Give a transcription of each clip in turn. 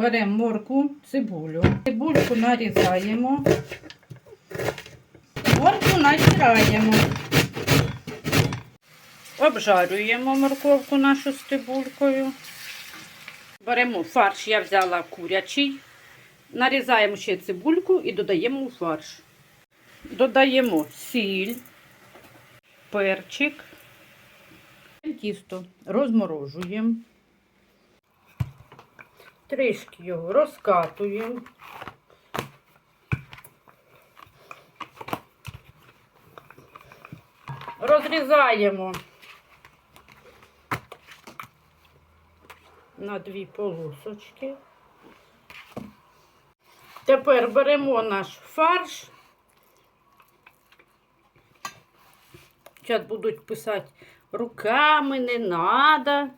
беремо морку, цибулю. Цибульку нарізаємо. Морку натираємо. Обжарюємо морковку нашу з цибулькою. Беремо фарш, я взяла курячий. Нарізаємо ще цибульку і додаємо у фарш. Додаємо сіль, перчик, тісто розморожуємо. Трішки його розкатуємо. Розрізаємо на дві полосочки. Тепер беремо наш фарш. Зараз будуть писати руками, не треба.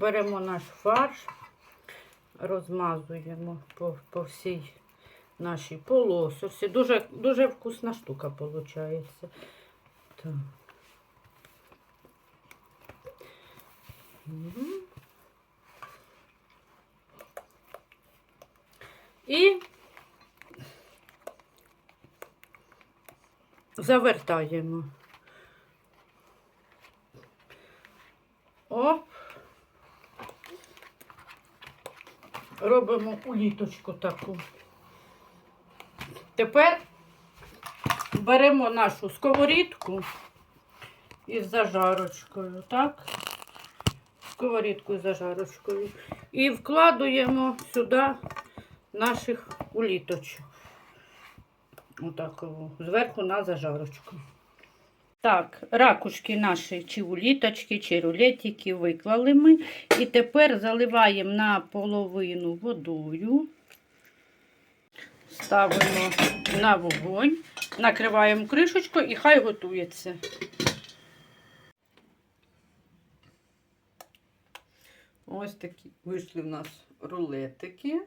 Беремо наш фарш, розмазуємо по, по всій нашій полососі. Дуже, дуже вкусна штука виходить. Так. Мгм. І завертаємо. Оп. Робимо уліточку таку. Тепер беремо нашу сковорідку із зажарочкою, так? Сковорідку із зажарочкою. І вкладуємо сюди наших уліточок. Отаково. Зверху на зажарочку. Так, ракушки наші, чи уліточки, чи рулетики виклали ми. І тепер заливаємо на половину водою. Ставимо на вогонь, накриваємо кришечку і хай готується. Ось такі вийшли в нас рулетики.